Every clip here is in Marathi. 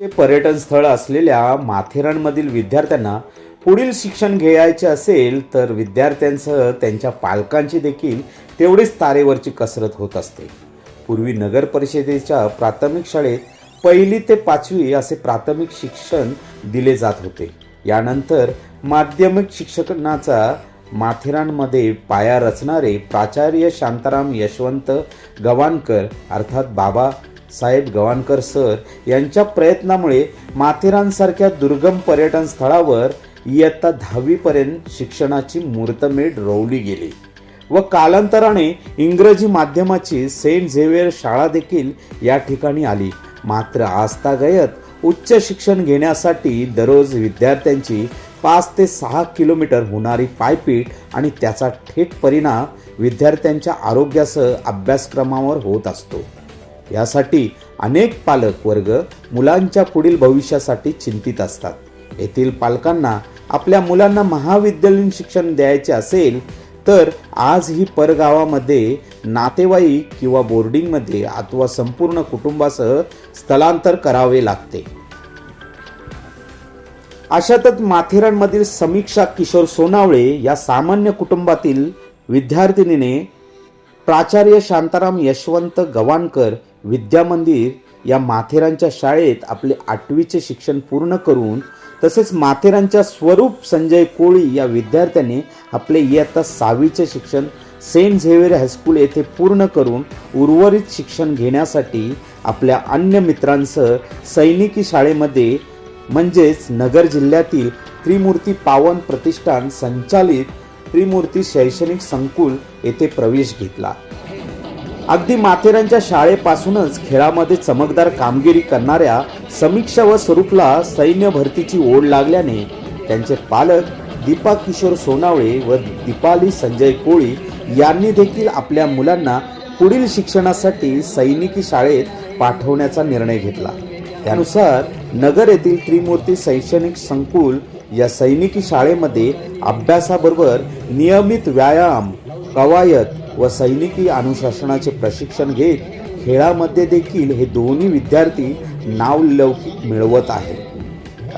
हे पर्यटन स्थळ असलेल्या माथेरानमधील विद्यार्थ्यांना पुढील शिक्षण घ्यायचे असेल तर विद्यार्थ्यांसह त्यांच्या पालकांची देखील तेवढीच तारेवरची कसरत होत असते. पूर्वी नगर परिषदेच्या प्राथमिक शाळेत पहिली ते पाचवी असे प्राथमिक शिक्षण दिले जात होते. यानंतर माध्यमिक शिक्षणाचा माथेरानमध्ये पाया रचणारे प्राचार्य शांताराम यशवंत गवाणकर अर्थात बाबा साहेब गवाणकर सर यांच्या प्रयत्नामुळे माथेरानसारख्या दुर्गम पर्यटन स्थळावर इयत्ता दहावीपर्यंत शिक्षणाची मूर्तमेढ रोवली गेली व कालांतराने इंग्रजी माध्यमाची सेंट झेवियर शाळा देखील या ठिकाणी आली. मात्र आस्थागयत उच्च शिक्षण घेण्यासाठी दररोज विद्यार्थ्यांची पाच ते सहा किलोमीटर होणारी पायपीट आणि त्याचा थेट परिणाम विद्यार्थ्यांच्या आरोग्यासह अभ्यासक्रमावर होत असतो. यासाठी अनेक पालक वर्ग मुलांच्या पुढील भविष्यासाठी चिंतित असतात. येथील पालकांना आपल्या मुलांना महाविद्यालयीन शिक्षण द्यायचे असेल तर आज ही परगावामध्ये नातेवाईक किंवा बोर्डिंगमध्ये अथवा संपूर्ण कुटुंबासह स्थलांतर करावे लागते. अशातच माथेरानमधील समीक्षा किशोर सोनावळे या सामान्य कुटुंबातील विद्यार्थिनीने प्राचार्य शांताराम यशवंत गवाणकर विद्यामंदिर या माथेरानच्या शाळेत आपले आठवीचे शिक्षण पूर्ण करून तसेच माथेरानच्या स्वरूप संजय कोळी या विद्यार्थ्याने आपले इयत्ता सहावीचे शिक्षण सेंट झेवियर हायस्कूल येथे पूर्ण करून उर्वरित शिक्षण घेण्यासाठी आपल्या अन्य मित्रांसह सैनिकी शाळेमध्ये म्हणजेच नगर जिल्ह्यातील त्रिमूर्ती पावन प्रतिष्ठान संचालित त्रिमूर्ती शैक्षणिक संकुल येथे प्रवेश घेतला. अगदी माथेरानच्या शाळेपासूनच खेळामध्ये चमकदार कामगिरी करणाऱ्या समीक्षा व स्वरूपला सैन्य भरतीची ओढ लागल्याने त्यांचे पालक दीपा किशोर सोनावळे व दीपाली संजय कोळी यांनी देखील आपल्या मुलांना पुढील शिक्षणासाठी सैनिकी शाळेत पाठवण्याचा निर्णय घेतला. त्यानुसार नगर येथील त्रिमूर्ती शैक्षणिक संकुल या सैनिकी शाळेमध्ये अभ्यासाबरोबर नियमित व्यायाम कवायत व सैनिकी अनुशासनाचे प्रशिक्षण घेत खेळामध्ये देखील हे दोन्ही विद्यार्थी नावलौकिक मिळवत आहे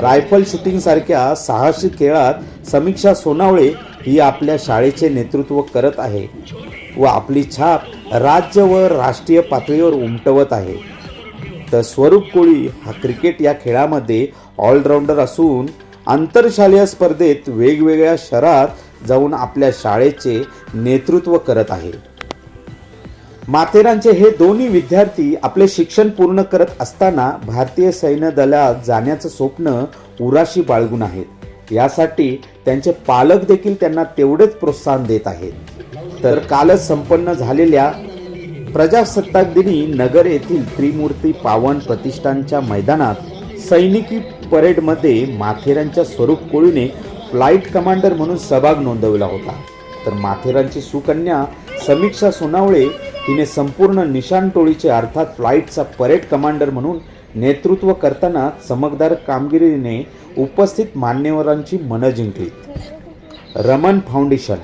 रायफल शूटिंगसारख्या साहसी खेळात समीक्षा सोनावळे ही आपल्या शाळेचे नेतृत्व करत आहे व आपली छाप राज्य व राष्ट्रीय पातळीवर उमटवत आहे. तर स्वरूप कोळी हा क्रिकेट या खेळामध्ये ऑलराऊंडर असून आंतरशालेय स्पर्धेत वेगवेगळ्या शहरात जाऊन आपल्या शाळेचे नेतृत्व करत आहे. माथेरानचे हे दोन्ही विद्यार्थी आपले शिक्षण पूर्ण करत असताना भारतीय सैन्य दलात जाण्याचं स्वप्न उराशी बाळगून आहेत. यासाठी त्यांचे पालक देखील त्यांना तेवढेच प्रोत्साहन देत आहेत. तर कालच संपन्न झालेल्या प्रजासत्ताक दिनी नगर येथील त्रिमूर्ती पावन प्रतिष्ठानच्या मैदानात सैनिकी परेडमध्ये माथेरानच्या स्वरूप कोळीने फ्लाईट कमांडर म्हणून सहभाग नोंदवला होता. तर माथेरानची सुकन्या समीक्षा सोनावळे हिने संपूर्ण निशाण टोळीचे अर्थात फ्लाईटचा परेड कमांडर म्हणून नेतृत्व करताना चमकदार कामगिरीने उपस्थित मान्यवरांची मनं जिंकली. रमन फाउंडेशन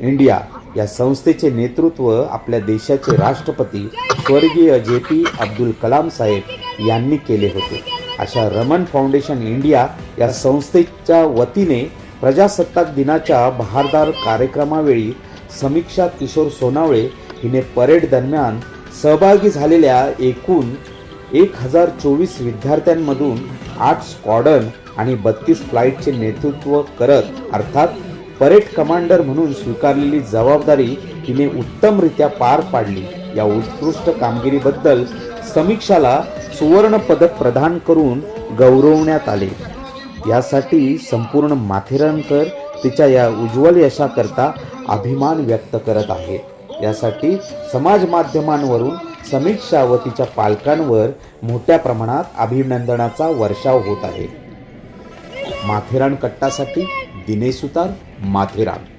इंडिया या संस्थेचे नेतृत्व आपल्या देशाचे राष्ट्रपती स्वर्गीय जे पी अब्दुल कलाम साहेब यांनी केले होते. अशा रमन फाउंडेशन इंडिया या संस्थेच्या वतीने प्रजासत्ताक दिनाच्या बहारदार कार्यक्रमावेळी समीक्षा किशोर सोनावळे हिने परेड दरम्यान सहभागी झालेल्या एकूण एक हजार चोवीस विद्यार्थ्यांमधून आठ स्क्वॉडन आणि बत्तीस फ्लाईटचे नेतृत्व करत अर्थात परेड कमांडर म्हणून स्वीकारलेली जबाबदारी तिने उत्तमरित्या पार पाडली. या उत्कृष्ट कामगिरीबद्दल समीक्षाला सुवर्ण पदक प्रदान करून गौरवण्यात आले. यासाठी संपूर्ण माथेरानकर तिच्या या उज्ज्वल यशाकरता अभिमान व्यक्त करत आहेत यासाठी समाज माध्यमांवरून समीक्षा व तिच्या पालकांवर मोठ्या प्रमाणात अभिनंदनाचा वर्षाव होत आहे. माथेरान कट्टासाठी दिनेश सुतार माथेरान.